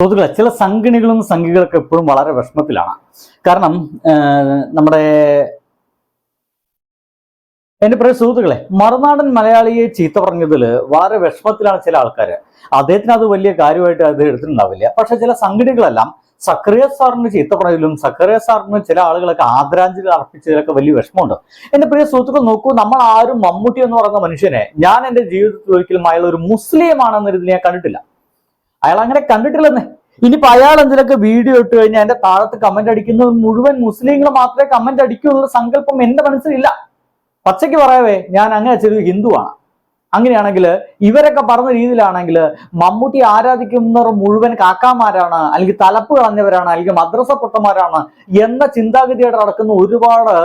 സുഹൃത്തുക്കളെ ചില സംഘിണികളും സംഘികളൊക്കെ എപ്പോഴും വളരെ വിഷമത്തിലാണ്. കാരണം നമ്മുടെ എന്റെ പ്രിയ സുഹൃത്തുക്കളെ മറുനാടൻ മലയാളിയെ ചീത്ത പറഞ്ഞതിൽ വളരെ വിഷമത്തിലാണ് ചില ആൾക്കാർ അദ്ദേഹത്തിന് അത് വലിയ കാര്യമായിട്ട് അത് എടുത്തിട്ടുണ്ടാവില്ല. പക്ഷെ ചില സംഘടനകളെല്ലാം സക്രിയ സാറിന് ചീത്ത പറഞ്ഞതിലും സക്രിയ സാറിന് ചില ആളുകളൊക്കെ ആദരാഞ്ജലി അർപ്പിച്ചതിലൊക്കെ വലിയ വിഷമമുണ്ട്. എന്റെ പ്രിയ സുഹൃത്തുക്കൾ നോക്കൂ നമ്മൾ ആരും മമ്മൂട്ടി എന്ന് പറയുന്ന മനുഷ്യനെ ഞാൻ എന്റെ ജീവിതത്തിൽ ഒരിക്കലും അയാൾ ഒരു മുസ്ലിം ആണെന്ന ഞാൻ കണ്ടിട്ടില്ല. അയാൾ അങ്ങനെ കണ്ടിട്ടില്ലെന്നേ. ഇനിയിപ്പോ അയാൾ എന്തിനൊക്കെ വീഡിയോ ഇട്ട് കഴിഞ്ഞാൽ എന്റെ താഴത്ത് കമന്റ് അടിക്കുന്നത് മുഴുവൻ മുസ്ലിങ്ങൾ മാത്രമേ കമന്റ് അടിക്കൂ എന്നുള്ള സങ്കല്പം എന്റെ മനസ്സിലില്ല. പച്ചയ്ക്ക് പറയാവേ ഞാൻ അങ്ങനെ ചെറിയ ഹിന്ദുവാണ്. അങ്ങനെയാണെങ്കിൽ ഇവരൊക്കെ പറഞ്ഞ രീതിയിലാണെങ്കിൽ മമ്മൂട്ടി ആരാധിക്കുന്നവർ മുഴുവൻ കാക്കാമാരാണ് അല്ലെങ്കിൽ തലപ്പ് കളഞ്ഞവരാണ് അല്ലെങ്കിൽ മദ്രസ പൊട്ടന്മാരാണ് എന്ന ചിന്താഗതിയായിട്ട് നടക്കുന്ന ഒരുപാട്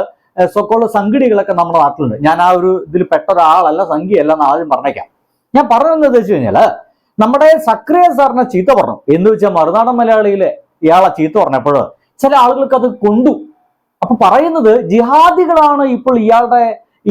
സ്വക്കോൾ സംഘടികളൊക്കെ നമ്മുടെ നാട്ടിലുണ്ട്. ഞാൻ ആ ഒരു ഇതിൽ പെട്ട ഒരാളല്ല സംഘിയല്ല എന്ന് ആദ്യം പറഞ്ഞേക്കാം. ഞാൻ പറഞ്ഞതെന്ന് വെച്ച് കഴിഞ്ഞാൽ നമ്മുടെ സക്രിയ സാറിനെ ചീത്ത പറഞ്ഞു. എന്ന് വെച്ചാൽ മറുനാടൻ മലയാളിയിലെ ഇയാളെ ചീത്ത പറഞ്ഞപ്പോൾ ചില ആളുകൾക്ക് അത് കൊണ്ടു. അപ്പൊ പറയുന്നത് ജിഹാദികളാണ് ഇപ്പോൾ ഇയാളുടെ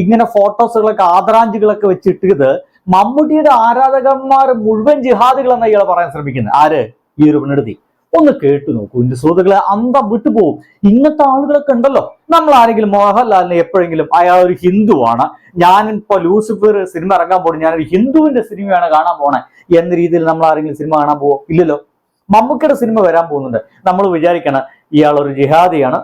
ഇങ്ങനെ ഫോട്ടോസുകളൊക്കെ ആദരാഞ്ജലികളൊക്കെ വെച്ചിട്ടത്. മമ്മൂട്ടിയുടെ ആരാധകന്മാർ മുഴുവൻ ജിഹാദികൾ എന്ന ഇയാൾ പറയാൻ ശ്രമിക്കുന്നത്. ആര്? ഈ ഒരു പെണ്ണെടുത്തി ഒന്ന് കേട്ടു നോക്കൂ. എന്റെ സുഹൃത്തുക്കളെ അന്തം വിട്ടുപോകും ഇങ്ങനത്തെ ആളുകളൊക്കെ ഉണ്ടല്ലോ. നമ്മൾ ആരെങ്കിലും മോഹൻലാലിനെ എപ്പോഴെങ്കിലും അയാൾ ഒരു ഹിന്ദുവാണ്. ഞാനിപ്പോ ലൂസിഫർ സിനിമ ഇറങ്ങാൻ പോകുന്നത് ഞാനൊരു ഹിന്ദുവിന്റെ സിനിമയാണ് കാണാൻ പോണേ. എന്ന രീതിയിൽ നമ്മൾ ആരെങ്കിലും സിനിമ കാണാൻ പോവോ? ഇല്ലല്ലോ. മമ്മൂക്കയുടെ സിനിമ വരാൻ പോകുന്നുണ്ട്. നമ്മൾ വിചാരിക്കണം ഇയാൾ ഒരു ജിഹാദിയാണ്.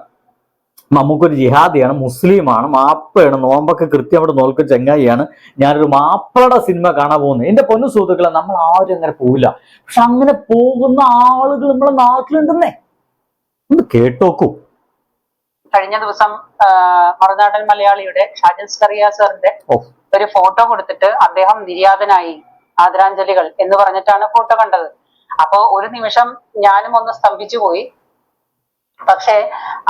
മമ്മൂക്കൊരു ജിഹാദിയാണ് മുസ്ലിമാണ് മാപ്പയാണ് നോമ്പൊക്കെ കൃത്യമായിട്ട് അവിടെ നോൽക്ക ചങ്ങായിയാണ്. ഞാനൊരു മാപ്പളുടെ സിനിമ കാണാൻ പോകുന്നത് എന്റെ പൊന്നു സുഹൃത്തുക്കളെ നമ്മൾ ആരും അങ്ങനെ പോവില്ല. പക്ഷെ അങ്ങനെ പോകുന്ന ആളുകൾ നമ്മളെ നാട്ടിലുണ്ടെന്നേ. ഒന്ന് കേട്ടോക്കൂ. കഴിഞ്ഞ ദിവസം മറുനാടൻ മലയാളിയുടെ ഷാജൻ സ്കറിയ സാറിന്റെ ഒരു ഫോട്ടോ കൊടുത്തിട്ട് അദ്ദേഹം നിര്യാതനായി. ആദരാഞ്ജലികൾ എന്ന് പറഞ്ഞിട്ടാണ് ഫോട്ടോ കണ്ടത്. അപ്പോ ഒരു നിമിഷം ഞാനും ഒന്ന് സ്തംഭിച്ചു പോയി. പക്ഷേ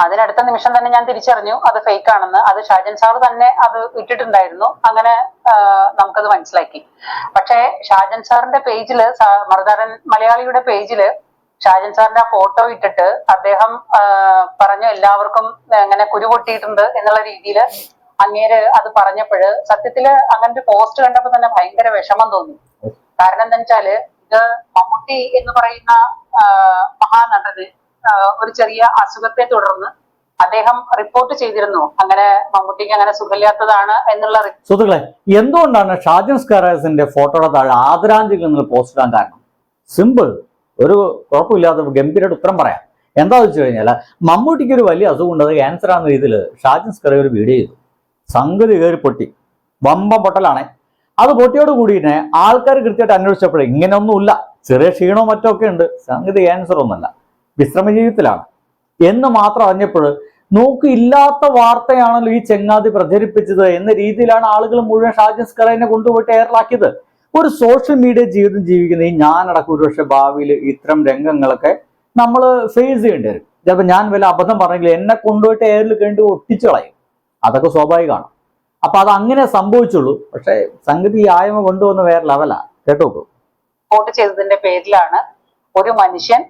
അതിനടുത്ത നിമിഷം തന്നെ ഞാൻ തിരിച്ചറിഞ്ഞു അത് ഫേക്ക് ആണെന്ന്. അത് ഷാജൻ സാർ തന്നെ അത് ഇട്ടിട്ടുണ്ടായിരുന്നു. അങ്ങനെ നമുക്കത് മനസ്സിലാക്കി. പക്ഷേ ഷാജൻ സാറിന്റെ പേജിൽ മറുതാരൻ മലയാളിയുടെ പേജിൽ ഷാജൻ സാറിന്റെ ഫോട്ടോ ഇട്ടിട്ട് അദ്ദേഹം പറഞ്ഞു എല്ലാവർക്കും അങ്ങനെ കുരു പൊട്ടിയിട്ടുണ്ട് എന്നുള്ള രീതിയിൽ അങ്ങേര് അത് പറഞ്ഞപ്പോഴ് സത്യത്തിൽ അങ്ങനത്തെ പോസ്റ്റ് കണ്ടപ്പോ തന്നെ ഭയങ്കര വിഷമം തോന്നി. കാരണം എന്താ വെച്ചാൽ ഇത് മമ്മൂട്ടി എന്ന് പറയുന്ന മഹാനടന് ഒരു ചെറിയ അസുഖത്തെ തുടർന്ന് അദ്ദേഹം റിപ്പോർട്ട് ചെയ്തിരുന്നു. അങ്ങനെ മമ്മൂട്ടിക്ക് അങ്ങനെ സുഖമില്ലാത്തതാണ് എന്നുള്ള സുഹൃത്തുക്കളെ എന്തുകൊണ്ടാണ് ഷാജൻ സ്കാരാസിന്റെ ഫോട്ടോയുടെ താഴെ ആദരാഞ്ജലി നിങ്ങൾ പോസ്റ്റ് ഇടാൻ കാരണം? സിമ്പിൾ ഒരു കുഴപ്പമില്ലാത്ത ഗംഭീരമായിട്ട് ഉത്തരം പറയാം. എന്താ വെച്ച് കഴിഞ്ഞാൽ മമ്മൂട്ടിക്ക് ഒരു വലിയ അസുഖം ഉണ്ട്. അത് ക്യാൻസർ ആണെന്ന രീതിയിൽ ഷാജൻ സ്കറ ഒരു വീഡിയോ ചെയ്തു. സംഗതി കയറി പൊട്ടി വമ്പം പൊട്ടലാണേ. അത് പൊട്ടിയോട് കൂടി തന്നെ ആൾക്കാർ കൃത്യമായിട്ട് അന്വേഷിച്ചപ്പോഴേ ഇങ്ങനെയൊന്നുമില്ല. ചെറിയ ക്ഷീണോ മറ്റോ ഒക്കെ ഉണ്ട്. സംഗതി ക്യാൻസർ ഒന്നല്ല വിശ്രമ ജീവിതത്തിലാണ്. എന്ന് മാത്രം അറിഞ്ഞപ്പോൾ നോക്ക് ഇല്ലാത്ത വാർത്തയാണല്ലോ ഈ ചെങ്ങാതി പ്രചരിപ്പിച്ചത് എന്ന രീതിയിലാണ് ആളുകൾ മുഴുവൻ ഷാജൻ സ്കറൈനെ കൊണ്ടുപോയിട്ട് എയറിലാക്കിയത് ഒരു സോഷ്യൽ മീഡിയ ജീവിതം ജീവിക്കുന്ന ഈ ഞാനടക്കം ഒരുപക്ഷെ ഭാവിയിൽ ഇത്തരം രംഗങ്ങളൊക്കെ നമ്മൾ ഫേസ് ചെയ്യേണ്ടി വരും. ചിലപ്പോൾ ഞാൻ വല്ല അബദ്ധം പറഞ്ഞെങ്കിൽ എന്നെ കൊണ്ടുപോയിട്ട് എയറിൽ കണ്ടു ഒട്ടിച്ചു കളയും. അതൊക്കെ സ്വാഭാവികമാണ്. അപ്പൊ അത് അങ്ങനെ സംഭവിച്ചുള്ളൂ. പക്ഷെ സംഗതി ആയമ കൊണ്ടുവന്ന വേറെ ലെവലാ കേട്ടോക്കൂ വോട്ട് ചെയ്തതിന്റെ പേരിലാണ് ഒരു മനുഷ്യൻ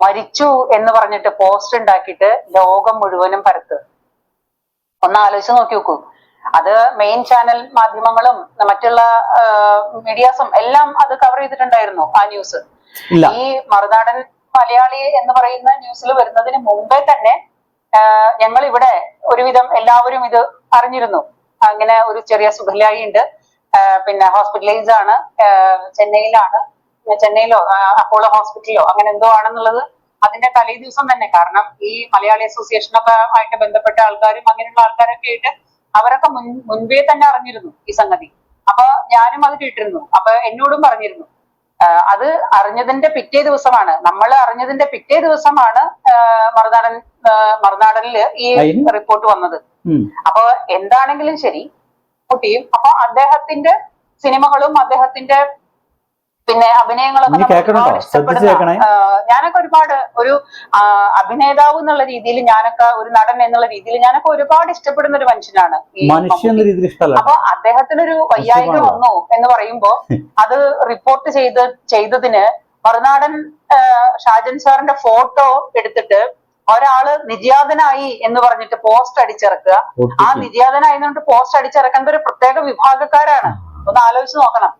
മരിച്ചു എന്ന് പറഞ്ഞിട്ട് പോസ്റ്റ് ഉണ്ടാക്കിയിട്ട് ലോകം മുഴുവനും പരത്ത്. ഒന്ന് ആലോചിച്ച് നോക്കി നോക്കൂ. അത് മെയിൻ ചാനൽ മാധ്യമങ്ങളും മറ്റുള്ള മീഡിയാസും എല്ലാം അത് കവർ ചെയ്തിട്ടുണ്ടായിരുന്നു ആ ന്യൂസ് ഈ മറുനാടൻ മലയാളി എന്ന് പറയുന്ന ന്യൂസിൽ വരുന്നതിന് മുമ്പേ തന്നെ ഞങ്ങൾ ഇവിടെ ഒരുവിധം എല്ലാവരും ഇത് അറിഞ്ഞിരുന്നു. അങ്ങനെ ഒരു ചെറിയ സുഖലായി ഉണ്ട്. പിന്നെ ഹോസ്പിറ്റലൈസ് ആണ്. ചെന്നൈയിലാണ്. ചെന്നൈയിലോ അപ്പോളോ ഹോസ്പിറ്റലിലോ അങ്ങനെ എന്തോ ആണെന്നുള്ളത് അതിന്റെ തലേ ദിവസം തന്നെ. കാരണം ഈ മലയാളി അസോസിയേഷനൊക്കെ ആയിട്ട് ബന്ധപ്പെട്ട ആൾക്കാരും അങ്ങനെയുള്ള ആൾക്കാരൊക്കെ ആയിട്ട് അവരൊക്കെ മുൻ മുൻപേ തന്നെ അറിഞ്ഞിരുന്നു ഈ സംഗതി. അപ്പൊ ഞാനും അത് കേട്ടിരുന്നു. അപ്പൊ എന്നോടും പറഞ്ഞിരുന്നു. അത് അറിഞ്ഞതിന്റെ പിറ്റേ ദിവസമാണ്. നമ്മൾ അറിഞ്ഞതിന്റെ പിറ്റേ ദിവസമാണ് മറുനാടൻ മറുനാടനിൽ ഈ റിപ്പോർട്ട് വന്നത്. അപ്പൊ എന്താണെങ്കിലും ശരി കുട്ടിയും അപ്പൊ അദ്ദേഹത്തിന്റെ സിനിമകളും അദ്ദേഹത്തിന്റെ പിന്നെ അഭിനയങ്ങളൊക്കെ ഞാനൊക്കെ ഒരുപാട് ഒരു അഭിനേതാവ് എന്നുള്ള രീതിയിൽ ഞാനൊക്കെ ഒരു നടൻ എന്നുള്ള രീതിയിൽ ഞാനൊക്കെ ഒരുപാട് ഇഷ്ടപ്പെടുന്ന ഒരു മനുഷ്യനാണ് അപ്പൊ അദ്ദേഹത്തിനൊരു വയ്യായിക? വന്നു എന്ന് പറയുമ്പോ അത് റിപ്പോർട്ട് ചെയ്ത് ചെയ്തതിന് മറുനാടൻ ഷാജൻ സാറിന്റെ ഫോട്ടോ എടുത്തിട്ട് ഒരാൾ നിര്യാതനായി എന്ന് പറഞ്ഞിട്ട് പോസ്റ്റ് അടിച്ചിറക്കുക. ആ. നിര്യാതനായി എന്ന് പറഞ്ഞിട്ട് പോസ്റ്റ് അടിച്ചിറക്കേണ്ട ഒരു പ്രത്യേക വിഭാഗക്കാരാണ്. ഒന്ന് ആലോചിച്ച് നോക്കണം.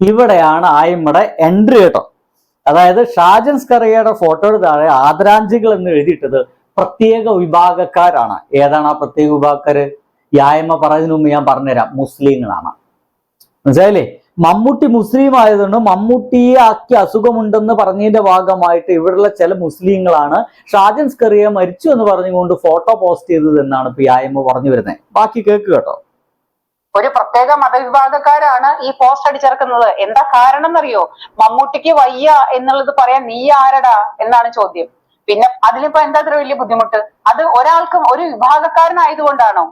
ഇവിടെയാണ് ആയിമ്മയുടെ എൻട്രി കേട്ടോ. അതായത് ഷാജൻ സ്കറിയയുടെ ഫോട്ടോയുടെ താഴെ ആദരാഞ്ജലികൾ എന്ന് എഴുതിയിട്ടത് പ്രത്യേക വിഭാഗക്കാരാണ്. ഏതാണ് ആ പ്രത്യേക വിഭാഗക്കാര്? യായ്മ പറയുന്നതിന് മുമ്പ് ഞാൻ പറഞ്ഞുതരാം. മുസ്ലിങ്ങളാണ്. മനസ്സിലായില്ലേ? മമ്മൂട്ടി മുസ്ലിം ആയതുകൊണ്ട് മമ്മൂട്ടിയെ ആക്കി അസുഖമുണ്ടെന്ന് പറഞ്ഞതിന്റെ ഭാഗമായിട്ട് ഇവിടെയുള്ള ചില മുസ്ലിങ്ങളാണ് ഷാജൻസ് സ്കറിയ മരിച്ചു എന്ന് പറഞ്ഞുകൊണ്ട് ഫോട്ടോ പോസ്റ്റ് ചെയ്തത് എന്നാണ് പി എം പറഞ്ഞു വരുന്നത്. ബാക്കി കേക്ക് കേട്ടോ. ഒരു പ്രത്യേക മതവിഭാഗക്കാരാണ് ഈ പോസ്റ്റ് അടിച്ചിറക്കുന്നത്. എന്താ കാരണം എന്നറിയോ? മമ്മൂട്ടിക്ക് വയ്യ എന്നുള്ളത് പറയാൻ നീ ആരടാ എന്നാണ് ചോദ്യം. പിന്നെ അതിലിപ്പോ എന്താ അത്ര വലിയ ബുദ്ധിമുട്ട്? അത് ഒരാൾക്കും ഒരു വിഭാഗക്കാരനായതുകൊണ്ടാണോ?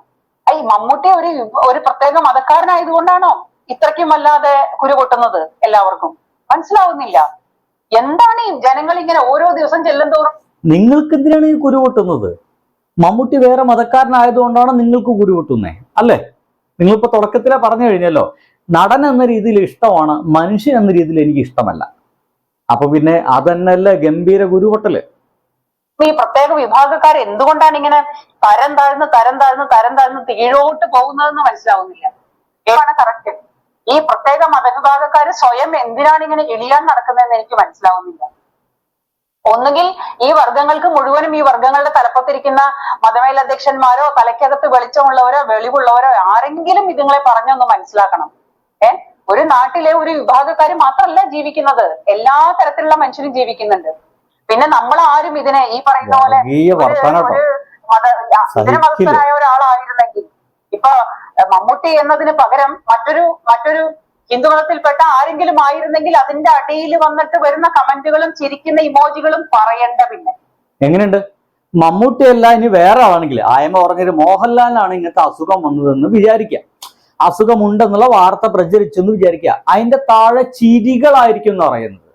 ഈ മമ്മൂട്ടി ഒരു ഒരു പ്രത്യേക മതക്കാരനായതുകൊണ്ടാണോ? ഇത്രയ്ക്കും വല്ലാതെ കുരു പൊട്ടുന്നത് എല്ലാവർക്കും മനസ്സിലാവുന്നില്ല. എന്താണ് ഈ ജനങ്ങൾ ഇങ്ങനെ ഓരോ ദിവസം ചെല്ലുന്തോറും? നിങ്ങൾക്ക് എന്തിനാണ് ഈ കുരു പൊട്ടുന്നത്. മമ്മൂട്ടി വേറെ മതക്കാരനായതുകൊണ്ടാണ് നിങ്ങൾക്ക് കുരു പൊട്ടുന്നേ അല്ലേ? നിങ്ങളിപ്പോ തുടക്കത്തിലെ പറഞ്ഞു കഴിഞ്ഞല്ലോ നടൻ എന്ന രീതിയിൽ ഇഷ്ടമാണ് മനുഷ്യൻ എന്ന രീതിയിൽ എനിക്ക് ഇഷ്ടമല്ല. അപ്പൊ പിന്നെ അതന്നല്ലേ ഗംഭീര കുരുപൊട്ടൽ ഈ പ്രത്യേക വിഭാഗക്കാർ എന്തുകൊണ്ടാണ് ഇങ്ങനെ തരം താഴ്ന്ന് തരം താഴ്ന്ന് തരം താഴ്ന്ന് തീഴോട്ട് പോകുന്നതെന്ന് മനസ്സിലാവുന്നില്ല. ഏതാണ് കറക്റ്റ് ഈ പ്രത്യേക മതവിഭാഗക്കാർ സ്വയം എന്തിനാണ് ഇങ്ങനെ ഇളിയാൻ നടക്കുന്നതെന്ന് എനിക്ക് മനസ്സിലാവുന്നില്ല. ഒന്നുകിൽ ഈ വർഗങ്ങൾക്ക് മുഴുവനും ഈ വർഗങ്ങളുടെ തലപ്പത്തിരിക്കുന്ന മതമേലധ്യക്ഷന്മാരോ തലയ്ക്കകത്ത് വെളിച്ചമുള്ളവരോ വെളിവുള്ളവരോ ആരെങ്കിലും ഇതുങ്ങളെ പറഞ്ഞൊന്ന് മനസ്സിലാക്കണം. ഏ? ഒരു നാട്ടിലെ ഒരു വിഭാഗക്കാർ മാത്രമല്ല ജീവിക്കുന്നത്. എല്ലാ തരത്തിലുള്ള മനുഷ്യരും ജീവിക്കുന്നുണ്ട്. പിന്നെ നമ്മൾ ആരും ഇതിനെ ഈ പറയുന്ന പോലെ ഒരു- മത ഇതിന്. മതസ്ഥനായ ഒരാളായിരുന്നെങ്കിൽ ഇപ്പൊ മമ്മൂട്ടി എന്നതിന് പകരം മറ്റൊരു മറ്റൊരു ഹിന്ദുമതത്തിൽപ്പെട്ട ആരെങ്കിലും ആയിരുന്നെങ്കിൽ അതിന്റെ അടിയിൽ വന്നിട്ട് വരുന്ന കമന്റുകളും ചിരിക്കുന്ന ഇമോജികളും പറയണ്ട പിന്നെ. എങ്ങനെയുണ്ട്? മമ്മൂട്ടി അല്ല ഇനി വേറെ ആണെങ്കിൽ ആയമ പറഞ്ഞൊരു മോഹൻലാലിനാണ് ഇങ്ങനത്തെ അസുഖം വന്നതെന്ന് വിചാരിക്കുക അസുഖമുണ്ടെന്നുള്ള വാർത്ത പ്രചരിച്ചെന്ന് വിചാരിക്കുക അതിന്റെ താഴെ ചിരികളായിരിക്കും എന്ന് പറയുന്നത്.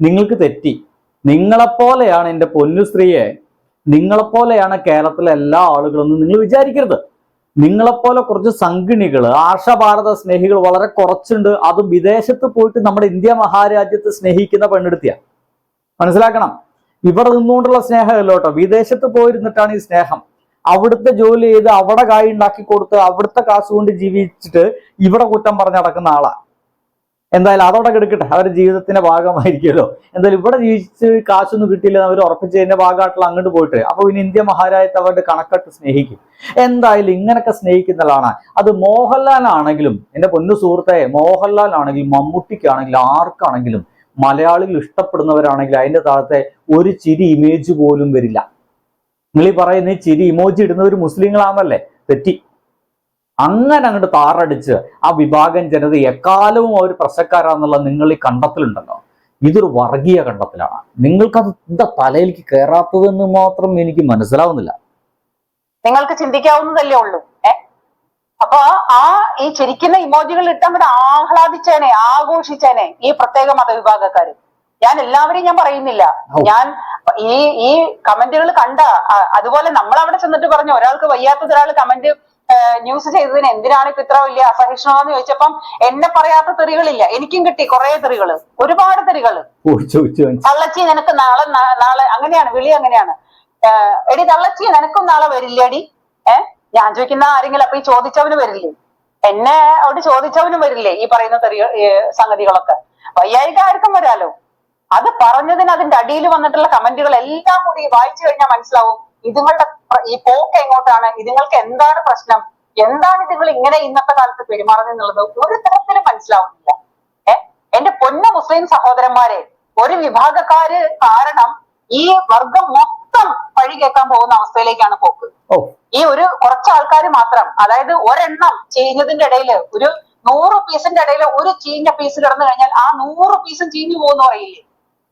നിങ്ങൾക്ക് തെറ്റി. നിങ്ങളെപ്പോലെയാണ് എന്റെ പൊന്നു സ്ത്രീയെ. നിങ്ങളെപ്പോലെയാണ് കേരളത്തിലെ എല്ലാ ആളുകളെന്ന് നിങ്ങൾ വിചാരിക്കരുത്. നിങ്ങളെപ്പോലെ കുറച്ച് സംഗിണികൾ ആർഷഭാരത സ്നേഹികൾ വളരെ കുറച്ചുണ്ട്. അതും വിദേശത്ത് പോയിട്ട് നമ്മുടെ ഇന്ത്യ മഹാരാജ്യത്ത് സ്നേഹിക്കുന്ന പെണ്ണെടുത്തിയ. മനസ്സിലാക്കണം? ഇവിടെ നിന്നുകൊണ്ടുള്ള സ്നേഹമല്ല കേട്ടോ. വിദേശത്ത് പോയിരുന്നിട്ടാണ് ഈ സ്നേഹം. അവിടുത്തെ ജോലി ചെയ്ത് അവിടെ കായ് ഉണ്ടാക്കി കൊടുത്ത് അവിടുത്തെ കാശുകൊണ്ട് ജീവിച്ചിട്ട് ഇവിടെ കുറ്റം പറഞ്ഞ് നടക്കുന്ന ആളാ. എന്തായാലും അതോടെ എടുക്കട്ടെ. അവരുടെ ജീവിതത്തിന്റെ ഭാഗമായിരിക്കുമല്ലോ. എന്തായാലും ഇവിടെ ജീവിച്ച് കാശൊന്നും കിട്ടിയില്ല അവർ ഉറപ്പിച്ചതിന്റെ ഭാഗമായിട്ടുള്ള അങ്ങോട്ട് പോയിട്ട്. അപ്പൊ പിന്നെ ഇന്ത്യ മഹാരാജത്തെ അവരുടെ കണക്കെട്ട് സ്നേഹിക്കും. എന്തായാലും ഇങ്ങനൊക്കെ സ്നേഹിക്കുന്ന ആളാണ് അത് മോഹൻലാലാണെങ്കിലും എന്റെ പൊന്നു സുഹൃത്തെ മോഹൻലാൽ ആണെങ്കിലും മമ്മൂട്ടിക്കാണെങ്കിലും ആർക്കാണെങ്കിലും മലയാളികൾ ഇഷ്ടപ്പെടുന്നവരാണെങ്കിലും അതിന്റെ താഴത്തെ ഒരു ചിരി ഇമേജ് പോലും വരില്ല. നിങ്ങൾ ഈ പറയുന്ന ചിരി ഇമോജി ഇടുന്നവർ മുസ്ലിങ്ങളാണല്ലേ? തെറ്റി. അങ്ങനെ അങ്ങോട്ട് താറടിച്ച് ആ വിഭാഗം ജനത എക്കാലവും അവർ പ്രശ്നക്കാരാന്നുള്ള നിങ്ങൾ ഈ കണ്ടെത്തലുണ്ടല്ലോ. ഇതൊരു വർഗീയ കണ്ടെത്തലാണ്. നിങ്ങൾക്കത് എന്താ തലയിലേക്ക് കയറാത്തതെന്ന് മാത്രം എനിക്ക് മനസ്സിലാവുന്നില്ല. നിങ്ങൾക്ക് ചിന്തിക്കാവുന്നതല്ലേ ഉള്ളൂ. അപ്പൊ ആ ഈ ചിരിക്കുന്ന ഇമോജികൾ ഇട്ട് അങ്ങോട്ട് ആഹ്ലാദിച്ചേനെ ആഘോഷിച്ചേനെ ഈ പ്രത്യേക മതവിഭാഗക്കാര്. ഞാൻ എല്ലാവരെയും ഞാൻ പറയുന്നില്ല. ഞാൻ ഈ ഈ കമന്റുകൾ കണ്ട അതുപോലെ നമ്മൾ അവിടെ ചെന്നിട്ട് പറഞ്ഞു ഒരാൾക്ക് വയ്യാത്തതൊരാൾ കമന്റ് ന്യൂസ് ചെയ്തതിന് എന്തിനാണ് ഇപ്പൊ ഇത്ര വലിയ അസഹിഷ്ണുത എന്ന് ചോദിച്ചപ്പം എന്നെ പറയാത്ത തെറികളില്ല. എനിക്കും കിട്ടി കുറെ തെറികൾ. ഒരുപാട് തെറികൾ. തള്ളച്ചി നിനക്ക് നാളെ നാളെ അങ്ങനെയാണ് വിളി അങ്ങനെയാണ്. എടി തള്ളച്ചി നിനക്കും നാളെ വരില്ലേടി? ഏ ഞാൻ ചോദിക്കുന്ന ആരെങ്കിലും അപ്പൊ ഈ ചോദിച്ചവന് വരില്ലേ? എന്നെ അവിടെ ചോദിച്ചവനും വരില്ലേ ഈ പറയുന്ന തെറി സംഗതികളൊക്കെ? വയ്യായിക ആർക്കും വരാലോ. അത് പറഞ്ഞതിന് അതിന്റെ അടിയിൽ വന്നിട്ടുള്ള കമന്റുകൾ എല്ലാം കൂടി വായിച്ചു കഴിഞ്ഞാൽ മനസ്സിലാവും. ഇതുങ്ങളുടെ ഈ പോക്ക് എങ്ങോട്ടാണ്? ഇതുങ്ങൾക്ക് എന്താണ് പ്രശ്നം? എന്താണ് ഇതുങ്ങൾ ഇങ്ങനെ ഇന്നത്തെ കാലത്ത് പെരുമാറുന്നത് എന്നുള്ളത് ഒരു തരത്തിലും മനസ്സിലാവുന്നില്ല. എന്റെ പൊന്ന മുസ്ലിം സഹോദരന്മാരെ ഒരു വിഭാഗക്കാര് കാരണം ഈ വർഗം മൊത്തം പഴി കേൾക്കാൻ പോകുന്ന അവസ്ഥയിലേക്കാണ് പോക്ക്. ഈ ഒരു കുറച്ച് ആൾക്കാർ മാത്രം അതായത് ഒരെണ്ണം ചീഞ്ഞതിന്റെ ഇടയിൽ ഒരു നൂറ് പീസിന്റെ ഇടയിൽ ഒരു ചീഞ്ഞ പീസ് കിടന്നു കഴിഞ്ഞാൽ ആ നൂറ് പീസും ചീഞ്ഞു പോകുന്ന പറയില്ലേ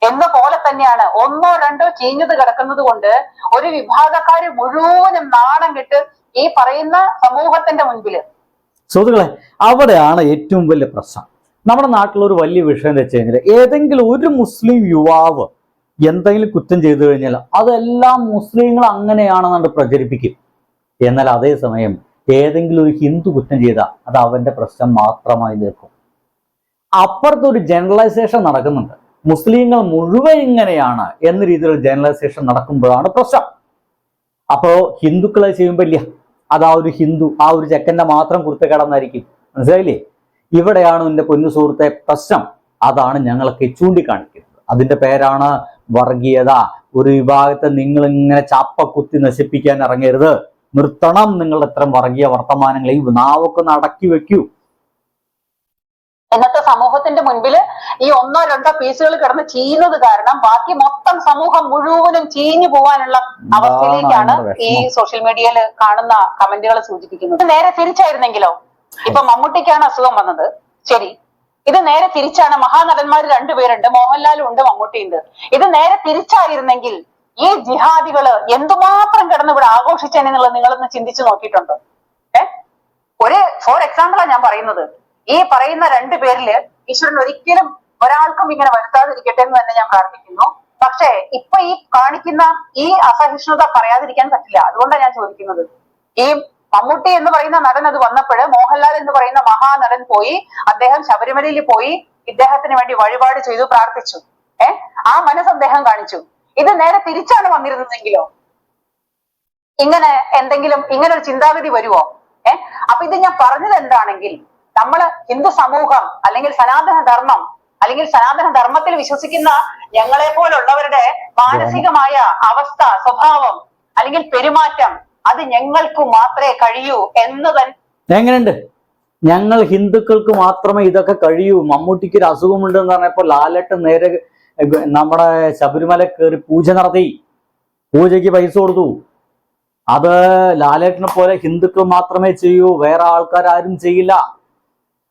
എന്ന പോലെ തന്നെയാണ് ഒന്നോ രണ്ടോ ചീഞ്ഞത് കിടക്കുന്നത് കൊണ്ട് ഒരു വിഭാഗക്കാര് മുഴുവനും നാണം കെട്ട് ഈ പറയുന്ന സമൂഹത്തിന്റെ മുൻപിൽ സുഹൃത്തുക്കളെ അവിടെയാണ് ഏറ്റവും വലിയ പ്രശ്നം. നമ്മുടെ നാട്ടിലൊരു വലിയ വിഷയം എന്ന് വെച്ച് കഴിഞ്ഞാൽ ഏതെങ്കിലും ഒരു മുസ്ലിം യുവാവ് എന്തെങ്കിലും കുറ്റം ചെയ്തു കഴിഞ്ഞാൽ അതെല്ലാം മുസ്ലിങ്ങൾ അങ്ങനെയാണെന്നുണ്ട് പ്രചരിപ്പിക്കും. എന്നാൽ അതേസമയം ഏതെങ്കിലും ഒരു ഹിന്ദു കുറ്റം ചെയ്താൽ അത് അവന്റെ പ്രശ്നം മാത്രമായി നിൽക്കും അപ്പുറത്തൊരു ജനറലൈസേഷൻ നടക്കുന്നുണ്ട്. മുസ്ലിങ്ങൾ മുഴുവൻ ഇങ്ങനെയാണ് എന്ന രീതിയിലുള്ള ജനറലൈസേഷൻ നടക്കുമ്പോഴാണ് പ്രശ്നം. അപ്പോ ഹിന്ദുക്കളെ ചെയ്യുമ്പോൾ ഇല്ല. അത് ആ ഒരു ഹിന്ദു ആ ഒരു ചെക്കന്റെ മാത്രം കുരുത്തക്കേടെന്നായിരിക്കും മനസ്സിലായില്ലേ? ഇവിടെയാണ് എന്റെ പൊന്നു സുഹൃത്തെ പ്രശ്നം. അതാണ് ഞങ്ങളൊക്കെ ചൂണ്ടിക്കാണിക്കുന്നത്. അതിന്റെ പേരാണ് വർഗീയത. ഒരു വിഭാഗത്തെ നിങ്ങൾ ഇങ്ങനെ ചാപ്പക്കുത്തി നശിപ്പിക്കാൻ ഇറങ്ങരുത്. നിർത്തണം നിങ്ങളുടെ ഇത്തരം വർഗീയ വർത്തമാനങ്ങളെ. നാവൊക്കെ നടക്കി വെക്കൂ. ഇന്നത്തെ സമൂഹത്തിന്റെ മുൻപിൽ ഈ ഒന്നോ രണ്ടോ പീസുകൾ കിടന്ന് ചീയുന്നത് കാരണം ബാക്കി മൊത്തം സമൂഹം മുഴുവനും ചീഞ്ഞു പോവാനുള്ള അവസ്ഥയിലേക്കാണ് ഈ സോഷ്യൽ മീഡിയയിൽ കാണുന്ന കമന്റുകൾ സൂചിപ്പിക്കുന്നത്. ഇത് നേരെ തിരിച്ചായിരുന്നെങ്കിലോ? ഇപ്പൊ മമ്മൂട്ടിക്കാണ് അസുഖം വന്നത്. ശരി. ഇത് നേരെ തിരിച്ചാണ്. മഹാനടന്മാർ രണ്ടുപേരുണ്ട് മോഹൻലാലും ഉണ്ട് മമ്മൂട്ടിയുണ്ട്. ഇത് നേരെ തിരിച്ചായിരുന്നെങ്കിൽ ഈ ജിഹാദികൾ എന്തുമാത്രം കിടന്ന് ഇവിടെ ആഘോഷിച്ചെന്നുള്ളത് നിങ്ങളൊന്ന് ചിന്തിച്ചു നോക്കിയിട്ടുണ്ടോ? ഏ? ഒരു ഫോർ എക്സാമ്പിളാണ് ഞാൻ പറയുന്നത്. ഈ പറയുന്ന രണ്ടു പേരിൽ ഈശ്വരൻ ഒരിക്കലും ഒരാൾക്കും ഇങ്ങനെ വരുത്താതിരിക്കട്ടെ എന്ന് തന്നെ ഞാൻ പ്രാർത്ഥിക്കുന്നു. പക്ഷേ ഇപ്പൊ ഈ കാണിക്കുന്ന ഈ അസഹിഷ്ണുത പറയാതിരിക്കാൻ പറ്റില്ല. അതുകൊണ്ടാണ് ഞാൻ ചോദിക്കുന്നത്. ഈ മമ്മൂട്ടി എന്ന് പറയുന്ന നടൻ അത് വന്നപ്പോഴ് മോഹൻലാൽ എന്ന് പറയുന്ന മഹാനടൻ പോയി അദ്ദേഹം ശബരിമലയിൽ പോയി ഇദ്ദേഹത്തിന് വേണ്ടി വഴിപാട് ചെയ്തു പ്രാർത്ഥിച്ചു. ഏ? ആ മനസ്സ് അദ്ദേഹം കാണിച്ചു. ഇത് നേരെ തിരിച്ചാണ് വന്നിരുന്നതെങ്കിലോ? ഇങ്ങനെ എന്തെങ്കിലും ഇങ്ങനെ ഒരു ചിന്താഗതി വരുമോ ഏഹ് അപ്പൊ ഇത് ഞാൻ പറഞ്ഞത് എന്താണെങ്കിൽ നമ്മൾ ഹിന്ദു സമൂഹം അല്ലെങ്കിൽ സനാതന ധർമ്മം അല്ലെങ്കിൽ സനാതന ധർമ്മത്തിൽ വിശ്വസിക്കുന്ന ഞങ്ങളെ പോലുള്ളവരുടെ മാനസികമായ അവസ്ഥ സ്വഭാവം അല്ലെങ്കിൽ പെരുമാറ്റം അത് ഞങ്ങൾക്ക് മാത്രമേ കഴിയൂ എന്ന് തന്നെ എങ്ങനെയുണ്ട്? ഞങ്ങൾ ഹിന്ദുക്കൾക്ക് മാത്രമേ ഇതൊക്കെ കഴിയൂ. മമ്മൂട്ടിക്ക് ഒരു അസുഖമുണ്ട് എന്ന് പറഞ്ഞപ്പോ ലാലട്ട് നേരെ നമ്മുടെ ശബരിമല കയറി പൂജ നടത്തി. പൂജയ്ക്ക് പൈസ കൊടുത്തു. അത് ലാലേട്ടനെ പോലെ ഹിന്ദുക്കൾ മാത്രമേ ചെയ്യൂ. വേറെ ആൾക്കാരും ചെയ്യില്ല.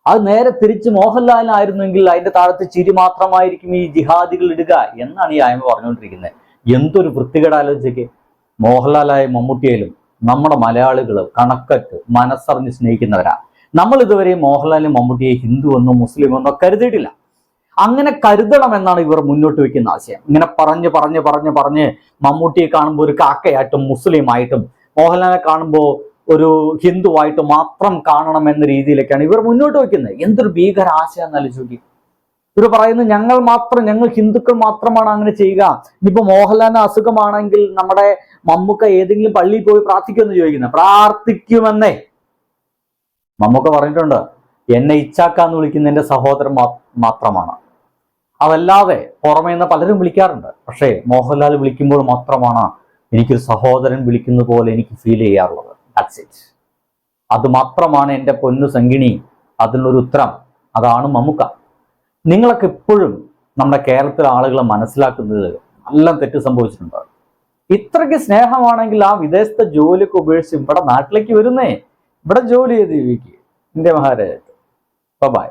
അത് നേരെ തിരിച്ച് മോഹൻലാലിനായിരുന്നെങ്കിൽ അതിന്റെ താഴത്ത് ചിരി മാത്രമായിരിക്കും ഈ ജിഹാദികൾ ഇടുക എന്നാണ് ഈ ആയ്മ പറഞ്ഞുകൊണ്ടിരിക്കുന്നത്. എന്തൊരു വൃത്തികേട് ആലോചിക്ക് മോഹൻലാലായ മമ്മൂട്ടിയായാലും നമ്മുടെ മലയാളികൾ കണക്കറ്റ് മനസ്സറിഞ്ഞ് സ്നേഹിക്കുന്നവരാ. നമ്മൾ ഇതുവരെ മോഹൻലാലിനെ മമ്മൂട്ടിയെ ഹിന്ദു എന്നോ മുസ്ലിം എന്നോ കരുതിയിട്ടില്ല. അങ്ങനെ കരുതണം എന്നാണ് ഇവർ മുന്നോട്ട് വെക്കുന്ന ആശയം. ഇങ്ങനെ പറഞ്ഞ് പറഞ്ഞ് പറഞ്ഞ് പറഞ്ഞ് മമ്മൂട്ടിയെ കാണുമ്പോൾ ഒരു കാക്കയായിട്ടും മുസ്ലിമായിട്ടും മോഹൻലാലിനെ കാണുമ്പോൾ ഒരു ഹിന്ദുവായിട്ട് മാത്രം കാണണം എന്ന രീതിയിലേക്കാണ് ഇവർ മുന്നോട്ട് വയ്ക്കുന്നത്. എന്തൊരു ഭീകര ആശയം നോക്കി. ഇവർ പറയുന്നത് ഞങ്ങൾ മാത്രം ഞങ്ങൾ ഹിന്ദുക്കൾ മാത്രമാണ് അങ്ങനെ ചെയ്യുക. ഇനിയിപ്പോ മോഹൻലാലിന് അസുഖമാണെങ്കിൽ നമ്മുടെ മമ്മൂക്ക ഏതെങ്കിലും പള്ളിയിൽ പോയി പ്രാർത്ഥിക്കുമെന്ന് ചോദിക്കുന്നത് പ്രാർത്ഥിക്കുമെന്നേ. മമ്മൂക്ക പറഞ്ഞിട്ടുണ്ട് എന്നെ ഇച്ചാക്ക എന്ന് വിളിക്കുന്ന എന്റെ സഹോദരൻ മാത്രമാണ്. അതല്ലാതെ പുറമേ നിന്ന് പലരും വിളിക്കാറുണ്ട്. പക്ഷേ മോഹൻലാൽ വിളിക്കുമ്പോൾ മാത്രമാണ് എനിക്കൊരു സഹോദരൻ വിളിക്കുന്ന പോലെ എനിക്ക് ഫീൽ ചെയ്യാറുള്ളത്. ദാറ്റ്സ് ഇറ്റ് അത് മാത്രമാണ് എന്റെ പൊന്നു സംഗിണി അതിനുള്ളൊരു ഉത്തരം. അതാണ് മമുക്ക നിങ്ങളൊക്കെ ഇപ്പോഴും നമ്മുടെ കേരളത്തിലെ ആളുകളെ മനസ്സിലാക്കുന്നത് നല്ല തെറ്റ് സംഭവിച്ചിട്ടുണ്ട്. ഇത്രയ്ക്ക് സ്നേഹമാണെങ്കിൽ ആ വിദേശത്തെ ജോലിയൊക്കെ ഉപേക്ഷിച്ച് ഇവിടെ നാട്ടിലേക്ക് വരുന്നേ. ഇവിടെ ജോലി ചെയ്ത് ജീവിക്കുക ഇന്ത്യ മഹാരാജത്ത് ബൈ